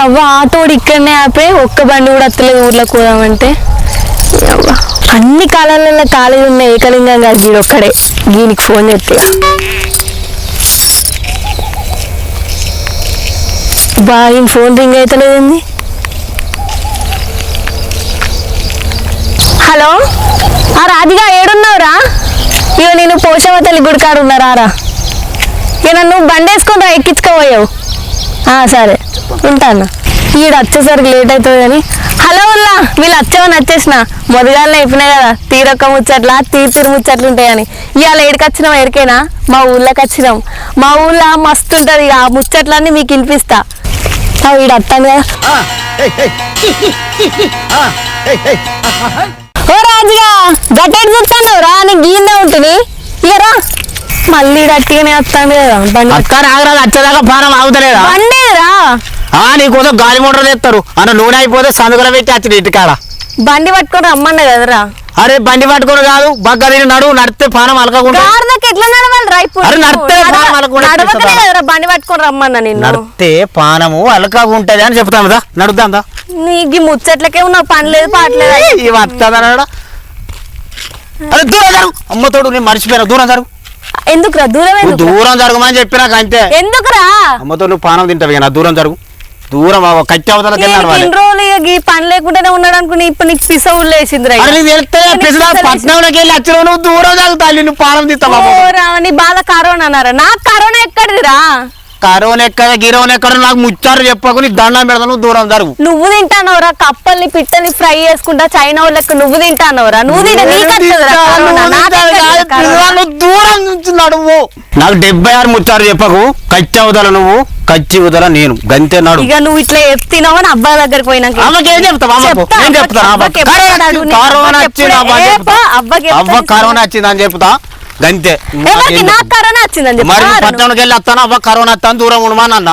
అవ్వ ఆటోడు ఇక్కడనే ఆపే ఒక్క బండి కూడా అత్తలేదు ఊర్లోకి పోదామంటే అవ్వ. అన్ని కాలాలలో ఖాళీ ఉన్న ఏకలింగం కాదు గీడు ఒక్కడే. దీనికి ఫోన్ చెప్తే బా ఈయన ఫోన్ రింగ్ అవుతలేదండి హలో? ఆ రాధిగా ఏడున్నావురా? ఇక నేను పోషవ తల్లి గుడికాడు ఉన్నారా రా ఇక నన్ను బండి వేసుకుని రా ఎక్కించుకోపోయావు సరే. ఉంటాను? ఈడ వచ్చేసరికి లేట్ అవుతుంది కానీ హలో ఉల్లా వీళ్ళు వచ్చేవని వచ్చేసిన? మొదగానే అయిపోయినాయి కదా తీరొక్క ముచ్చట్ల తీరు తీరు ముచ్చట్లు ఉంటాయని. ఇవాళ ఏడికి వచ్చినాం ఎరికైనా మా ఊళ్ళోకి వచ్చినాం. మా ఊళ్ళో మస్తు ఉంటుంది ఇక ఆ ముచ్చట్లన్నీ మీకు వినిపిస్తా. ఈడ వస్తాను కదా. ఓ రాజుగా గట్టెట్ చూస్తాను రా నీకు గీందే ఉంటుంది. ఇక రా. మళ్ళీ గట్టిగానే వస్తాను కదా బండి. అక్క రాగరాదు వచ్చేదాకా పానం ఆగుతలేదా? రా నీకోసం గాలి మోటార్ తెస్తారు. అన్న నూనె అయిపోతే సందుకులో పెట్టి వచ్చిన ఇంటికాడ బండి పట్టుకొని రమ్మన్నా కదరా? అరే బండి పట్టుకుని కాదు బగ్గ తిని నడు నడితే పానం అలకకుండా. ఎట్లా ఇప్పుడు? అరే నడితే నడవ- పానం అలకకుండా నడవకనే ఎక్కేస్తుందా? కదరా బండి పట్టుకొని రమ్మన్నా నిన్ను. నడితే పానము అలకగా ఉంటది అని చెప్తాం కదా నడుద్దాం దా. నీకు ముచ్చట్లకే ఉన్న పని లేదు పాటలేదు ఇవి వస్తుందన్నాడా అరే దూరం జరుగు. అమ్మతోడు నేను మర్చిపోయినా దూరం జరుగు. ఎందుకురా దూరం దూరం జరగమని చెప్పినాక అంతే ఎందుకురా? అమ్మతో నువ్వు పానం తింటావు నా దూరం జరుగు. దూరం కట్టి ఇక ఈ పని లేకుండానే ఉన్నాడు అనుకుని ఇప్పుడు నీకు పిస పిసరా పట్నంలోకి వెళ్ళి వచ్చిన నువ్వు దూరం జరుగుతావు నువ్వు పానం తిస్తావా? నీ బాధ కరోనా అన్నారా? నాకు కరోనా ఎక్కడిదిరా? కరోనా ఎక్కడ గిరోన్ ఎక్కడ నాకు ముచ్చారు చెప్పకు నీ దండం పెడతా నువ్వు దూరం జరుగు. నువ్వు తింటానవరా? కప్పల్ని పిట్టని ఫ్రై చేసుకుంటా చైనా వాళ్ళకి నువ్వు తింటానవరా? నువ్వు దూరం నుంచి నడువు. నాకు డెబ్బై ఆరు ముచ్చారు చెప్పకు కచ్చి అవతల నువ్వు కచ్చి అవతల నేను గంతే నడు. ఇక నువ్వు ఇట్లా చెప్తున్నావని అబ్బా దగ్గరికి పోయినాక అమ్మకి చెప్తావు? కరోనా వచ్చింది, అవ్వ కరోనా వచ్చింది అని చెప్తా. గంతే. ఎవరికి నాకు కరోనా వచ్చిందని మరి చెప్పారు పట్టణంకి వెళ్ళి వస్తాను? అవ్వ కరోనా వస్తాను? దూరం ఉండమని అన్న?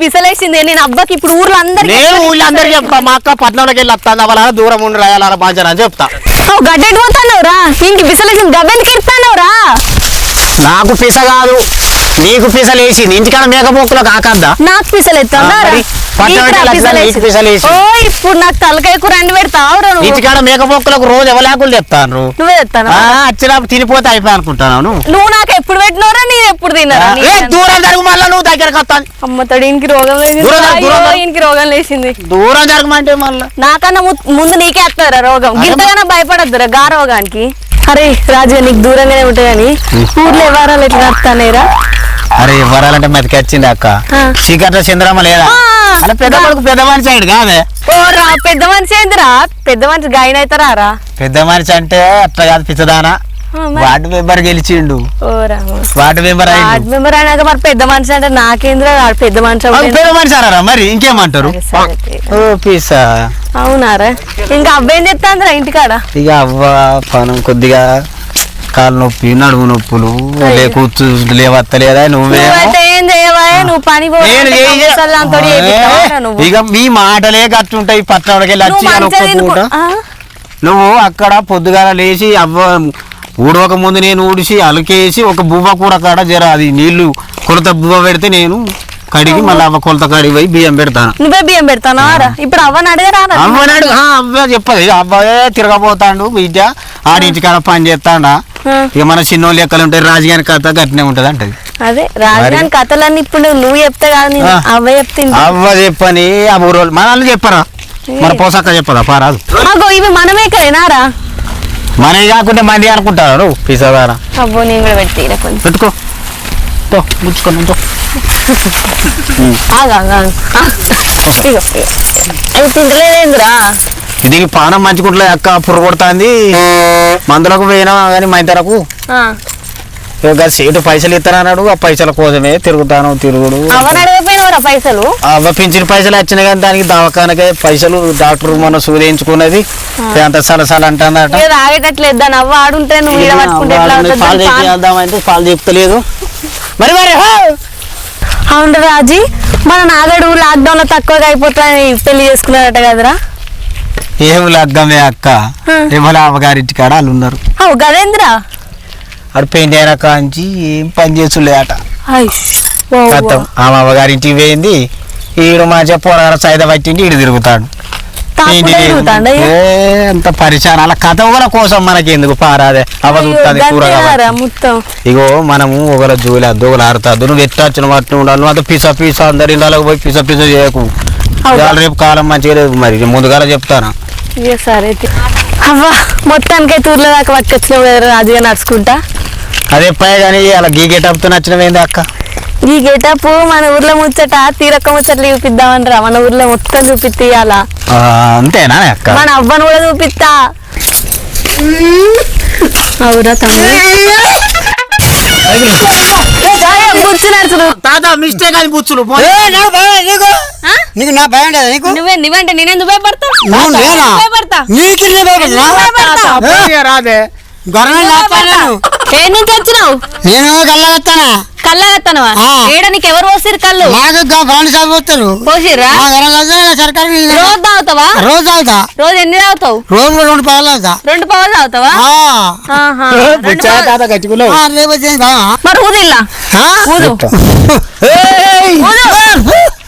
పిసలేసింది నేను అబ్బకి ఇప్పుడు ఊర్లో అందరికి నేను ఊళ్ళో అందరికి చెప్తా మా అక్క పట్టణంలోకి వెళ్ళి వస్తాను అవ్వాల దూరం ఉండి రాయాల బాధ్యత అని చెప్తా. గడ్డెట్ పోతానవురా ఇంక పిసలేసింది గబ్బెందుకు ఇస్తానవురా? నాకు పిస కాదు. నీకు పిసలేసి ఇంటికాడ మేకపోకులో కాకద్దా నాకు. ఓ ఇప్పుడు నాకు తలకాయ కూర అండి పెడతావురా నువ్వు. ఇంటికాడ మేకపోకులకు రోజు ఎవలాకులు చెప్తాను నువ్వే తెస్తాను వచ్చినప్పుడు తినిపోతే అయిపోయి అనుకుంటాను నువ్వు. నాకు ఎప్పుడు పెట్టినవరా నేను ఎప్పుడు తిన్నారా ఏ, దూరం జరుగు మళ్ళా నువ్వు దగ్గరకు వస్తాను. అమ్మ తడి ఈయనకి రోగం లేచింది. రోగం లేచింది. దూరం జరగమంటే మళ్ళా. నాకన్నా ముందు నీకే వస్తారా రోగం. గింతగానే భయపడద్దురా గా రోగానికి అరే రాజు నీకు దూరంగానే ఉంటాయి కానీ ఊర్లో ఎవరాలు ఎట్లా నడుస్తానేరా? అరే వరాలంటే మెతకి వచ్చింది అక్క. చీకట్లో చంద్రమ్మ లేదా. అలా పెద్ద కొడుకు పెద్ద మనిషి అయ్యాడు కాదే? ఓ రా పెద్ద మనిషి ఏందిరా పెద్ద మనిషి గాయన అవుతారా రా పెద్ద మనిషి అంటే అట్లా కాదు పిచ్చదానా? వార్డు మెంబర్ గెలిచిండు. వార్డు మెంబర్ వార్డ్ మెంబర్ అయినాక మరి పెద్ద మనిషి అంటే నాకేంద్రా? పెద్ద మనిషి. పెద్ద మనిషి అన్నారా? మరి ఇంకేమంటారు? అవునారా ఇంకా అబ్బాయి చెప్తాందిరా ఇంటికాడ? ఇక అవ్వ పనం కొద్దిగా కాలు నొప్పి నడుము నొప్పులు లే కూర్చు లేవత్తలేదా నువ్వే ఇక మీ మాటలే గట్టుంటాయి పట్టణంకి వచ్చి? నువ్వు అక్కడ పొద్దుగాల లేచి అవ్వ ఊడవక ముందు నేను ఊడిసి అలకేసి ఒక బువ్వ కూర కాడ జర అది నీళ్ళు కొలత బువ్వ పెడితే నేను కడిగి మళ్ళీ అవ్వ కొలత కడిగి పోయి బియ్యం పెడతాను. నువ్వే బియ్యం పెడతానా? ఇప్పుడు అవ్వని అడగరా రా. అవ్వనాడు అవ్వ చెప్పదు. అబ్బాయే తిరగబోతాడు బిడ్డ. ఆడింటికాడ పని చేస్తాడా. ఇక మన చిన్నోళ్ళు లెక్కలు ఉంటాయి రాజకీయానికి కథ గట్టినే ఉంటది అంటది అదే రాజధాని కథలన్నీ ఇప్పుడు నువ్వు చెప్తే కాదు ఆ. అవ్వ చెప్తుంది అవ్వ చెప్పని ఆ ఊరోళ్ళు మన వాళ్ళు చెప్పరా? మన పోసక్క చెప్పదా? పారాదు ఇవి మనమే కదేనారా మనవి కాకుంటే మంది అనుకుంటారు పిసదారా అబ్బో నేను కూడా పెట్టి పెట్టుకో. తో, పానం మంచుకుంటలే అక్క పుర్రు కొడుతుంది. మందులకు పోయినా కానీ మా ఆ. ఇక సీటు పైసలు ఇస్తానన్నాడు ఆ పైసల కోసమే తిరుగుతాను తిరుగుడు. పైసలు? అవ్వ పింఛన్ పైసలు వచ్చినాయి కానీ దానికి దవాఖానకే పైసలు డాక్టర్ మొన్న సూదించుకున్నది. అంత సలసల అంటుందట? పాలు పాలు- చెప్తలేదు మరి మరి! అవును రాజీ మన నాగడు లాక్డౌన్లో తక్కువగా అయిపోతాయని పెళ్ళి చేసుకున్నారట కదరా. ఏం లగ్గమే అక్క. ఏమో అవ్వగారింటి కాడ వాళ్ళు ఉన్నారు గదేంద్రా? అటు పెయింట్ అయిన కాంచి ఏం పని చేసులే అట. కథం ఆమె అవ్వగారింటికి పోయింది ఈడు మంచిగా పోరాడ సైద పట్టిండి ఈడు తిరుగుతాడు. అంత అలా కథ కూడా కోసం మనకి ఎందుకు పారాదే? అవ అయ్యో, చూస్తుంది కూర గంతేనారా కాబట్టి. మొత్తం? ఇగో మనము ఒకరు జూలి అద్దోగులు ఆడుతాదు నువ్వు ఎట్లా వచ్చిన వాటిని ఉండాలి నువ్వు అంత పిసా పిసా అందరి ఇళ్ళకి పోయి పిసా పిసా చేయకు. రేపు కాలం మంచిగా లేదు మరి ముందుగానే చెప్తాను? సరే. అవ్వా మొత్తానికి తూర్లో దాకా పట్టుకొచ్చినావు రాజుగా నడుచుకుంటా. అదే పై కానీ అలా గీ గెటప్తో నచ్చినవేంది అక్క? ఈ గెటప్ మన ఊర్లో ముచ్చట తీరొక్క ముచ్చట్లు చూపిద్దామంటారా మన ఊర్లో మొత్తం చూపిస్తాల ఆ, అంతేనా అక్క? మన అవ్వను కూడా చూపిస్తా అవురా తాత మిస్టేక్ అని? నీకు నా భయం లేదా నీకు? నువ్వే నువ్వంటే? నేనెందుకు భయపడతా? నువ్వు నేనా? భయపడతా? నీకు రాదే. ఏ నుంచి వచ్చినావు? నేను కళ్ళగత్తానా? కళ్ళ కత్తనవా ఆ. ఏడ నీకు ఎవరు పోసిరు కళ్ళు? నాకు ఫ్రెండ్ షాప్ వస్తారు పోసిర్రా? ఆ గొర్రెలు సర్కారు రోజు తాగుతావా? రోజు తాగుతా. రోజు ఎన్ని తాగుతావు? రోజు రెండు పాలు తాగుతా. రెండు పవర్లు తాగుతావా? మరి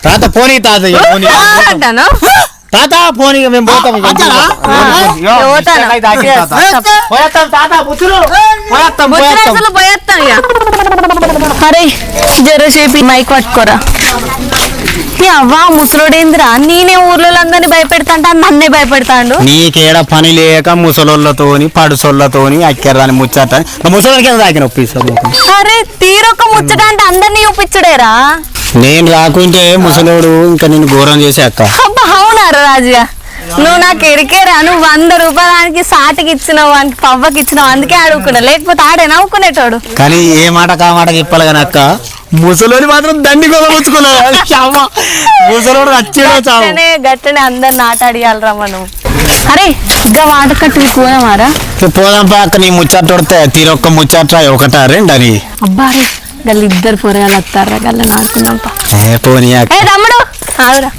తాత పోనీ తాత. అంటాను తాత పోనీ ఇక మేము పోతాం? పోయేస్తాం తాత పుచ్చులు పోయేస్తాం పోయేస్తాం ఇక. అరే జరసేపు మైక్ పట్టుకోరా. అవ్వ ముసలోడేందిరా? నేనే ఊర్లో అందరినీ భయపెడతాంట నన్నే భయపెడతాండు. నీకేడ పని లేక ముసలోళ్ళతోని పడుసోళ్ళతోని అక్కర్రాని ముచ్చట. ముసలోళ్ళకి ఎంత తాకిన ఒప్పిస్తాం అరే తీరొక్క ముచ్చట అంటే అందరినీ చూపించడేరా నేను రాకుంటే ముసలోడు ఇంకా నేను ఘోరం చేసే అక్క అవునారా రాజుగా నువ్వు నాకు ఎరికేరా నువ్వు వంద రూపాయలకి సాటికి ఇచ్చినావు వానికి పవ్వకి ఇచ్చినావు అందుకే అడుగుకున్నా లేకపోతే ఆడే నవ్వుకునేటోడు. కానీ ఏ మాట కా మాట చెప్పాలి కానీ అక్క? ముసలోని మాత్రం దండి ముసలోడు గట్టనే గట్టనే అందరిని ఆట అడిగాలరా మనం. అరే ఇంకా వాటకట్టు పోయామారా పోదాం పా అక్క నీ ముచ్చట కొడితే తీరొక్క ముచ్చట ఒకటా రెండని అబ్బా రే గల్లు ఇద్దరు పొరగాలు వస్తారా గల్ల ఏ తమ్ముడు ఆగురా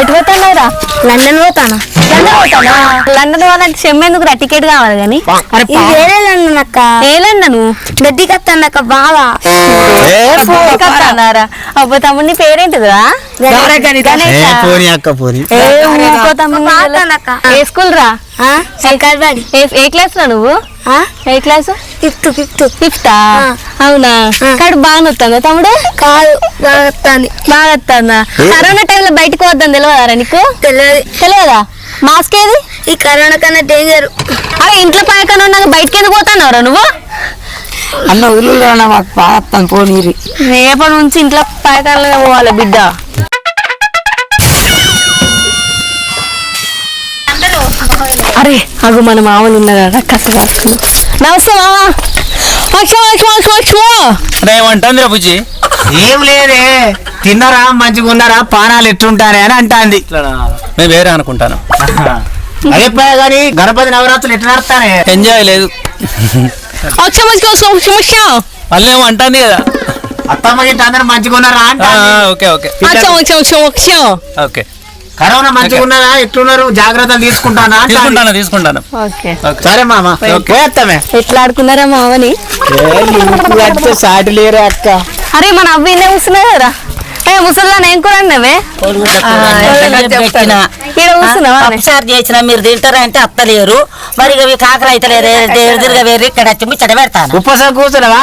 ఎటు పోతానరా లండన్ పోతానా? లండన్ పోతానా? లండన్ పోవాలంటే చెమ్మెందుకు రా? టికెట్ కావాలి కానీ. వేరే లండన్ అక్క. ఏ లండన్? గడ్డికి వస్తాను అక్క బావా. కత్తానారా అబ్బో తమ్ముడు నీ పేరేంటిదిరా ఏ స్కూల్ రా? ఏ ఏ క్లాస్ రా నువ్వు? ఏ క్లాస్? Fifth fifth. ఫిఫ్తా ఆ. అవునా? ఆ. కాడు బాగా వస్తుందా తమ్ముడు? కాదు బాగా వస్తుందా. కరోనా టైంలో బయటకు వద్దని తెలియదారా నీకు? తెలియదు తెలియదా మాస్క్ ఏది? ఈ కరోనా కన్నా డేంజర్ అరే ఇంట్లో పాయకన్నా ఉన్నాక బయటకి ఎందుకు పోతానవరా నువ్వు? అన్న పాస్తాను పోనీరి. రేపటి నుంచి ఇంట్లో పాయకాలుగా పోవాలి బిడ్డ. అరే అగు మన మామని ఉన్నదా? కథ కాసుకుని నమస్తే మామ. బుజ్జి? ఏం లేదే. తిన్నారా? మంచిగా ఉన్నారా? పానాలు ఎట్టుంటారే అని అంటాంది. నేను వేరే అనుకుంటాను. అదే కానీ గణపతి నవరాత్రులు ఎట్లా నడుస్తానే? ఎంజాయ్ లేదు. అక్షో అక్షో అక్షో అక్షో మళ్ళీ ఏమో అంటుంది కదా. అత్తమ్మ గిట్ట అందరూ మంచిగా ఉన్నారా? Okay okay. అక్షో ఓకే. కరోనా మంచిగా ఉన్నారా ఎట్లున్నారు? జాగ్రత్తలు తీసుకుంటానా. తీసుకుంటాను తీసుకుంటాను. ఓకే. సరే మామ. పోయేస్తామే ఎట్లా ఆడుకున్నారా మామని? సాటి లేరే అక్క. అరే మన అవ్వ కదా. ఏ ముసల్దాన్ ఏం కూర అన్నవే? పప్పుచారు చేసిన మీరు తింటారా అంటే అత్తలేరు. మరి ఇక మీకు ఆకలి అయితే ఎదురుగా వేరు ఇక్కడ వచ్చి ముచ్చట పెడతాను. ఉప్పస కూర్చున్నావా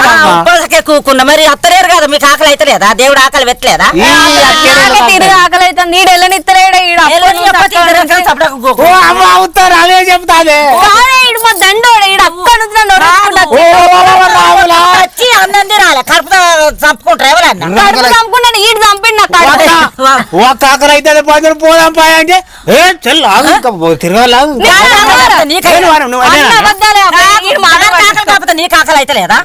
కూకున్నా. మరి అత్తలేరు కదా మీకు ఆకలి అయితే లేదా? దేవుడు ఆకలి పెట్టలేదా? ఆకలి అవుతుంది. ఈడ ఎల్లనిత్తలేడ అవుతారు చెప్తాదే. దండోడు అక్కడి నుంచి నన్ను ఒరేసుకుంటా వచ్చి. వచ్చి అందరం తినాలి కడుపుతో చంపుకుంటారు ఎవరన్నా కడుపు చంపుకుంటాను ఈడు చంపిండు నా కడుపు. ఒక్క ఆకలి అయితే పది పోదాం పాయ అంటే ఏ చెల్లు ఆగు ఇంకా తిరగాలాగు నేను రావాలా? నేను వారం, నువ్వు అన్ని నీకు ఆకలి అయితే లేదా?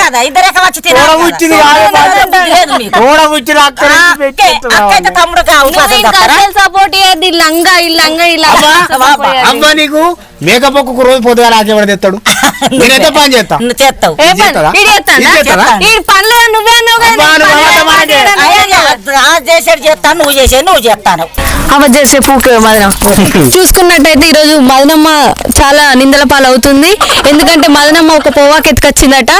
కదా? వచ్చి తినాలి సపోర్ట్ చేయద్దు ఈ లంగా ఈ లంగా చేయద్దు. అబ్బా నీకు మేకప్ ఒక్కొక్క రోజు పొద్దుగా ఆకేవాడు తెస్తాడు. నేనైతే పని చేస్తా? నువ్వు చేస్తావు. ఏ పని? ఈ పనులు నువ్వే అన్నావు కదా, అబ్బా, నేను నువ్వు పనులు అబద్ధం ఏం ఆడకే. చేయను. ఆ చేసేది చేస్తాను నువ్వు చేసేది నువ్వు చేస్తాను. అవ చేసే పూకే మదనం. చూసుకున్నట్టయితే ఈరోజు మదనమ్మ చాలా నిందల పాలవుతుంది. ఎందుకంటే మదనమ్మ ఒక పోవాకి ఎత్తుకొచ్చిందట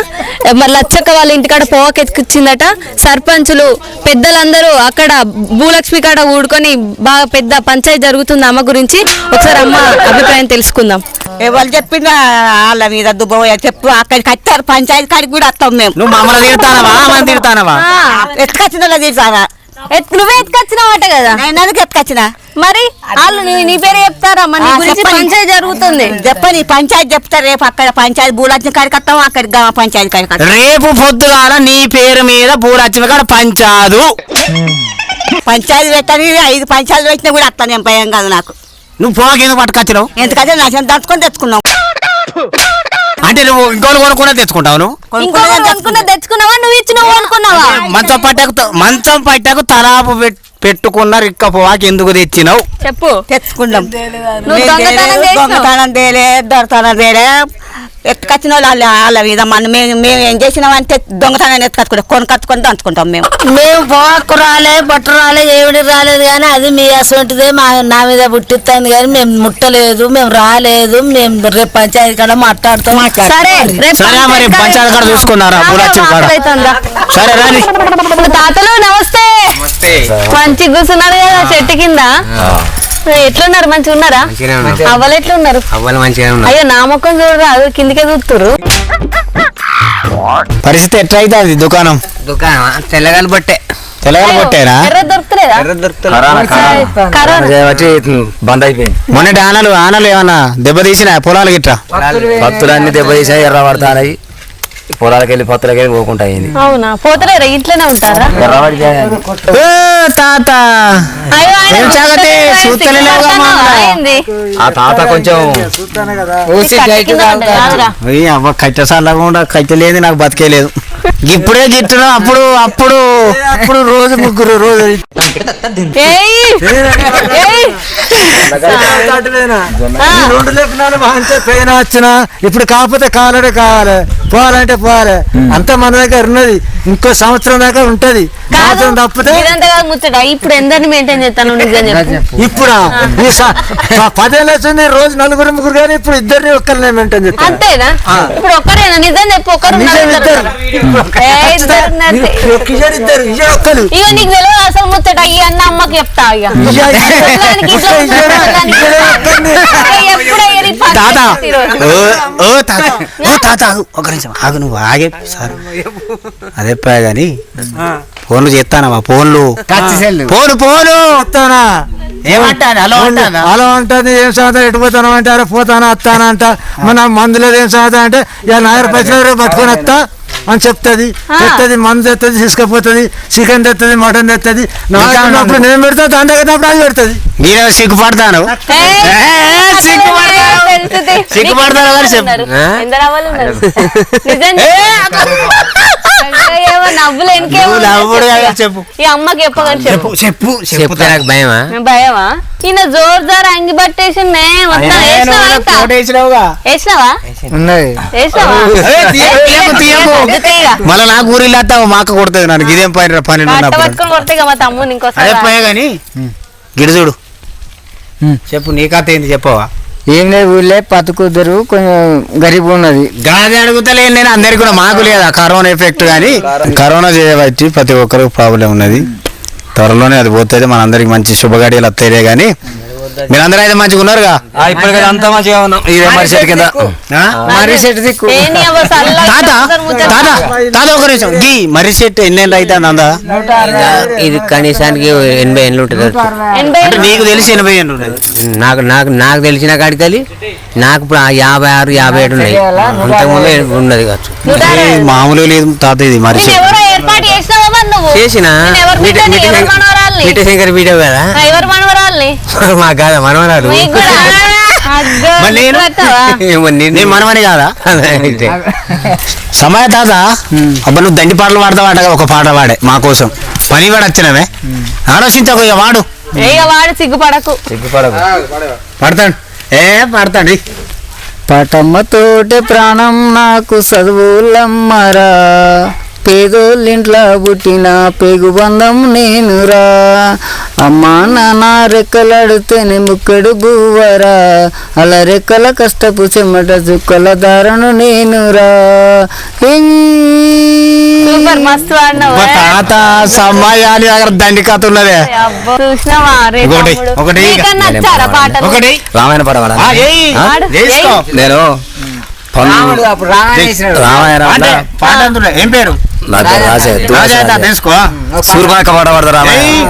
మరి లచ్చక్క వాళ్ళ ఇంటికాడ పోవాకి ఎత్తుకొచ్చిందట సర్పంచులు పెద్దలందరూ అక్కడ భూలక్ష్మి కాడ ఊడుకొని బాగా పెద్ద పంచాయతీ జరుగుతుంది అమ్మ గురించి. ఒకసారి అమ్మ అభిప్రాయం తెలుసుకుందాం. ఎవరు చెప్పిన వాళ్ళ మీద దుబ్బోయ చెప్పు అక్కడికి వచ్చారు పంచాయతీ కాడికి కూడా వస్తాం మేము. నువ్వు మమ్మల్ని తిడతానవా? అమ్మని తిడతానవా? ఎత్తుకొచ్చిన వాళ్ళ తీసావా? ఎత్- నువ్వే ఎత్తుకొచ్చినావట కదా? నేను ఎందుకు ఎత్తుకొచ్చిన? మరి వాళ్ళు నీ- నీ పేరు చెప్తారమ్మా నీ ఆ, గురించి చెప్పండి. పంచాయతీ జరుగుతుంది. చెప్పని పంచాయతీ చెప్తారు రేపు అక్కడ పంచాయతీ భూలక్ష్మి కాడికి వస్తాం అక్కడికి గా- పంచాయతీ కాడికి వస్తాం రేపు పొద్దుగాల నీ పేరు మీద పూలచ్చిన కాడ పంచాదు. పంచాయతీ పెట్టని ఐదు పంచాయతీ పెట్టినా కూడా వస్తాను నేను భయం కాదు నాకు. నువ్వు పోవాకి ఎందుకు పట్టుకొచ్చినావు? ఎందుకంటే నా చెంత దంచుకొని తెచ్చుకున్నాం అంటే నువ్వు ఇంకోటి కొనుక్కునే తెచ్చుకుంటావు నువ్వు? అనుకున్నా తెచ్చుకున్నావా? నువ్వు ఇచ్చినావు అనుకున్నావా మంచం పట్టకు మంచం పట్టకు తలాపు పెట్- పెట్టుకున్న రిక్క పోవాకి ఎందుకు తెచ్చినావు? చెప్పు. తెచ్చుకున్నాం. దొరతనం తేలే ఎత్తుకొచ్చిన వాళ్ళు వాళ్ళ మనం మేము మేము ఏం చేసినామంటే దొంగతనాన్ని ఎత్తుకొచ్చుకుంటాం. కొనుకొచ్చుకొని దంచుకుంటాం మేము. మేము పోకు రాలే బట్ట రాలే ఏమిటి రాలేదు కానీ అది మీ అసొంటిదే మా నా మీద పుట్టిస్తుంది కానీ మేము ముట్టలేదు మేము రాలేదు మేము రేపు పంచాయతీ కాడ మాట్లాడతాం సరే రేపు సరే మరి పంచాయతీ కాడ చూసుకున్నారా? పూలచ్చిన కాడ అవుతుందా? సరే రాని. తాతలు నమస్తే. మంచి కూర్చున్నారు కదా చెట్టు కింద. ఎట్లున్నారు? మంచిగా ఉన్నారా? అవ్వలు ఎట్లున్నారు? అవ్వాలి మంచిగా ఉన్నా అయ్యో నా ముఖం చూడరా అది కిందికే చూస్తురు పరిస్థితి ఎట్లా అవుతుంది దుకాణం? దుకాణం తెల్లగాలి బట్టే. ఎర్ర దొరుకుతలేదా? బంద్ అయిపోయింది. మొన్నటి ఆనలు ఆనలు ఏమన్నా దెబ్బతీసిన? పొలాలు గిట్రా భక్తులన్నీ దెబ్బతీసాయి ఎర్ర పడతాయి పొలాలకు వెళ్ళి పత్తులకి వెళ్ళి పోకుండా అయింది. అవునా? పోతలేరా ఇంట్లోనే ఉంటారా? ఎర్రవాడి ఏ తాత. అయ్యో ఆయన ఏం సంగతి? చూస్తలేవుగా మా అమ్మ. అయింది. ఆ తాత కొంచెం కాదురా. ఓయ్ అవ్వ కట్టె సల్లకుండా కట్టె లేదు నాకు బతికే లేదు. ఇప్పుడే గిట్టున అప్పుడు అప్పుడు అప్పుడు రోజు ముగ్గురు రోజు ఏయ్! ఏయ్! రెండు లేపినాలు మంచి పైన వచ్చిన. ఇప్పుడు కాకపోతే కాలడే కావాలి. పోవాలంటే పోవాలి. అంత మన దగ్గర ఉన్నది. ఇంకో సంవత్సరం దాకా ఉంటది. సంవత్సరం తప్పితే ముచ్చట? ఇప్పుడు ఎందరిని మెయింటైన్ చేస్తాను నిజం చెప్పు. ఇప్పుడు? పదేళ్ళు వచ్చింది రోజు నలుగురు ముగ్గురు కానీ ఇప్పుడు ఇద్దరిని ఒక్కరినే మెయింటైన్ చేస్తాను అంతేనా? ఇప్పుడు ఒక్కరేనా? నిజం చెప్పు ఒక్కరు ఇద్దరు. ఇక నీకు తెలియదు అసలు ముచ్చట ఈ అన్న అమ్మకి చెప్తా ఇక తాత ఈరోజు. ఓ ఓ తాత. ఓ తాత ఆగు. ఒక నిమిషం. ఆగు నువ్వు ఆగే. సార్. అదే గాని ఫోన్లు చేస్తానమ్మా ఫోన్లు. ఫోను ఫోను వస్తానా? ఏమంటాను? హలో అంటానా అలా ఉంటుంది. ఏం సంగతి? ఎటు పోతాను అంటే అరే పోతానా వస్తానా అంట మన మందు లేదు ఏం సంగతి అంటే నాయన పైసలు పట్టుకొని వస్తా. అని చెప్తుంది తెస్తుంది మందు తెస్తుంది తీసుకుపోతుంది చికెన్ తెస్తుంది మటన్ తెస్తుంది నాకు నేను పెడతా దాని దగ్గర అది పెడుతుంది. మీరే సిగ్గుపడతాను సిగ్గుపడతాను నవ్వులు చెప్పు. ఈ అమ్మకి చెప్పగని చెప్పు చెప్పు. చెప్పు చెప్తే నాకు భయమా? భయమా? ఈయన జోర్ జోర్ అంగి. మళ్ళీ నాకు ఊరి లేస్తావు మా అక్క కొడుతుంది నాకు ఇదేం పని పని కట్ట ఉన్నప్పుడు. పట్టుకొని కొడితే ఇక మా తమ్ముని ఇంకోసారి గిడిజుడు చెప్పు నీ కథ ఏంది చెప్పవా? ఏం లేదు ఊళ్ళే పతుకుద్దరు కొంచెం గరీబ్ ఉన్నది. గాది అడుగుతలేను నేను అందరికి కూడా మాకు లేదా కరోనా ఎఫెక్ట్ కానీ కరోనా చేయబట్టి ప్రతి ఒక్కరికి ప్రాబ్లం ఉన్నది. త్వరలోనే అది పోతుంది మనందరికి మంచి శుభగడియలు వస్తాయిలే కానీ మీరందరూ అయితే మంచిగా ఉన్నారుగా? ఇప్పటికైతే అంతా మంచిగా ఉన్నాం. ఇదే మరి చెట్టు కింద. ఆ? మరి చెట్టు దిక్కు. తాత అందరు. తాత తాత. ఒక నిమిషం. గీ మర్రి చెట్టు ఎన్నేళ్ళు అయితే అందా ఇది కనీసానికి ఎనభై ఏళ్ళు ఉంటుంది అంటే నీకు తెలిసి ఎనభై ఏళ్ళు నాకు నాకు నాకు తెలిసిన కాడికి వెళ్ళి నాకు ఇప్పుడు ఆ యాభై ఆరు యాభై ఏడు ఉన్నాయి. అంతకుముందు ఉన్నది కావచ్చు. మామూలుగా లేదు తాత ఇది మర్రి చెట్టు. నువ్వు చేసిన? శంకర్- వీడియో కదా? ఎవరు మనవరాల్ని? మా కాదా కూడా మరి నేను? మనమని కాదా. సమయ తాత అబ్బా నువ్వు దండి పాటలు పాడతావాట ఒక పాట పాడే మా కోసం. పని వాడు వచ్చినవే. ఆలోచించకు ఇక వాడు. ఇక వాడు సిగ్గుపడకు. సిగ్గుపడకు. పడతాడు. ఏ పడతాడు. పటమ్మతోటి ప్రాణం నాకు చదువులమ్మరా పేదోళ్ళింట్లో పుట్టిన పెగు బంధం నేనురా. అమ్మా నాన్న రెక్కలాడితేనే ముక్కడు గువ్వరా. అలా రెక్కల కష్టపు చెమట చుక్కల దారను నేనురా. సూపర్ మస్తు ఆడినావు మా తాత దగ్గర దండి కథ ఉన్నదే అబ్బో, చూసినావా? రే ఒకటి, తమ్ముడు? ఒకటి. నీకన్నా నచ్చారా పాటలు? ఒకటి. రామాయణ పడవడా ఆ, ఏయ్, ఆడు, చేసుకో. నేను రాముడు అప్పుడు రామాయణ వేసినాడు. రామాయణ అంటే పాట. అంటున్నా ఏం పేరు? పడబడదు రామాయణ ఏయ్.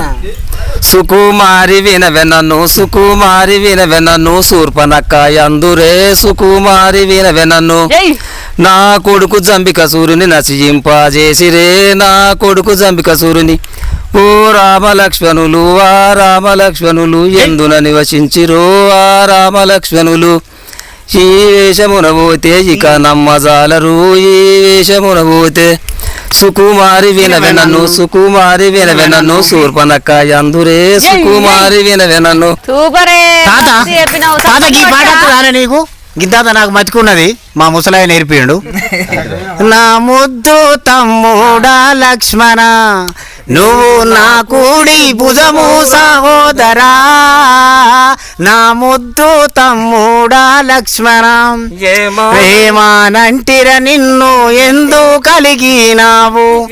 సుకుమారి వినవెనను సుకుమారి వినవెనను సూర్పనక్క అందురే సుకుమారి వినవెనను నా కొడుకు జంబిక సూర్యుని నశింపజేసిరే. నా కొడుకు జంబిక సూర్యుని. ఓ రామలక్ష్మణులు ఆ రామలక్ష్మణులు ఎందున నివసించిరో ఆ రామలక్ష్మణులు. ఈ వేషమున పోతే ఇక నమ్మజాలరు ఈ వేషమున పోతే సుకుమారి వినవెనను సుకుమారి వినవెనను సూర్పనక్క అందురే సుకుమారి వినవెనను సూపరే. తాత మస్తు చెప్పినావు తాతకి ఈ పాట వస్తుందానే నీకు? గిద్దాత నాకు మతికున్నది మా ముసలాయ నేర్పిండు. నా ముద్దు తమ్ముడా లక్ష్మణ నువ్వు నా కూడి భుజము సహోదరా నా ముద్దు తమ్ముడా లక్ష్మణ. ఏమానంటిర నిన్ను ఎందు కలిగినావు?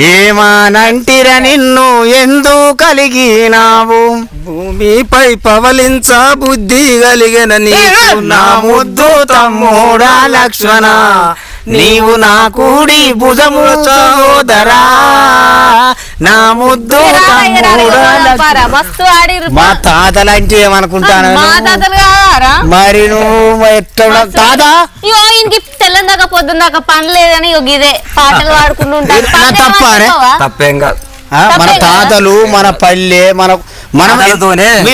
ఏమానంటిర నిన్ను ఎందు కలిగినావు? భూమిపై పవలించ బుద్ధి కలిగిన నీకు నా ముద్దు తమ్ముడా లక్ష్మణ. నీవు నా కూడి భుజము సహోదరా నా ముద్దు మస్తు మా తాతలంటే ఏమనుకుంటాను మా తాతలు కాదారా? మరి నువ్వు ఎట్లా తాత! ఇగో ఈయనకి తెల్లని దాకా పొద్దున్న దాకా పని లేదని ఇదే పాటలు పాడుకుంటూ నా పని తప్పా కాదు. మన కదా? తాతలు మన పల్లె మన మనం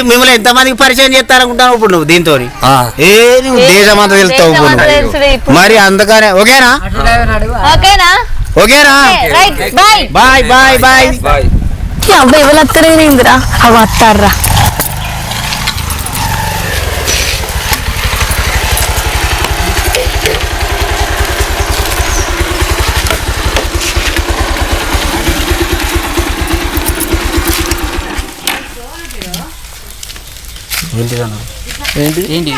మిమ్మల్ని ఎంతమందికి పరిచయం చేస్తారనుకుంటావు ఇప్పుడు నువ్వు దీంతో ఆ. ఏ నువ్వు దేశమంతా వెళ్తావు ఇప్పుడు దేశమంతా నువ్వు. తెలుసులే ఇప్పుడు. మరి అందుకనే ఓకేనా? ఓకేనా? బాయ్. Bye bye bye. అబ్బాయి ఎవరు వస్తారు ఇందిరా? అవి వస్తారా ఏంటి? ఏంటి?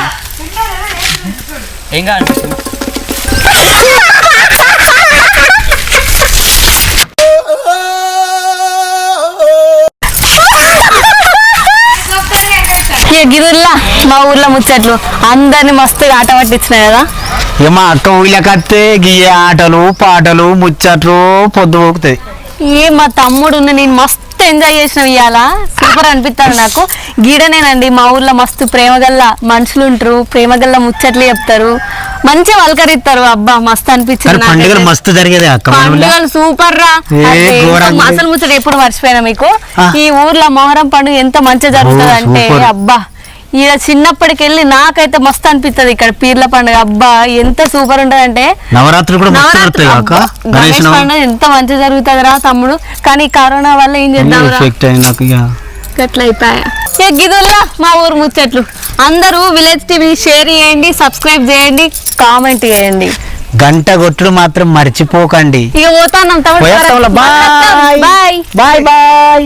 ఏం కాదు గిరుల్లా మా ఊర్లో ముచ్చట్లు. అందరిని మస్తుగా ఆట పట్టించినాయి కదా. ఇక మా అక్క ఊళ్ళకత్తే ఆటలు పాటలు ముచ్చట్లు పొద్దు పోకుతాయి. ఏ మా తమ్ముడు ఉన్న నేను మస్తు ఎంజాయ్ చేసిన ఇవాళ సూపర్ అనిపిస్తారు నాకు. గీడనేనండి మా ఊర్లో మస్తు ప్రేమగల్ల మనుషులు ఉంటారు ప్రేమగల్ల ముచ్చట్లు చెప్తారు. మంచిగా వలకరిస్తారు అబ్బా మస్తు అనిపించింది పండుగలు. మస్తు జరిగేది. పండుగలు సూపర్ రా అసలు ముచ్చట ఎప్పుడు మర్చిపోయినా మీకు. ఈ ఊర్లో మొహరం పండుగ ఎంత మంచిగా జరుగుతుంది అంటే. అబ్బా. ఇక చిన్నప్పటికెళ్ళి నాకైతే మస్తు అనిపిస్తుంది ఇక్కడ పీర్ల పండుగ. అబ్బా ఎంత సూపర్ ఉంటది అంటే నవరాత్రి గణేష్ పండుగ ఎంత మంచిగా జరుగుతుంది రా తమ్ముడు. కానీ కరోనా వల్ల ఏం చేద్దాం అట్లా అయిపోయా గిదుల్లా మా ఊరు ముచ్చట్లు. అందరూ విలేజ్ టీవీ షేర్ చేయండి సబ్స్క్రైబ్ చేయండి కామెంట్ చేయండి. గంట కొట్టుడు మాత్రం మర్చిపోకండి. ఇక పోతాను బాయ్. Bye bye.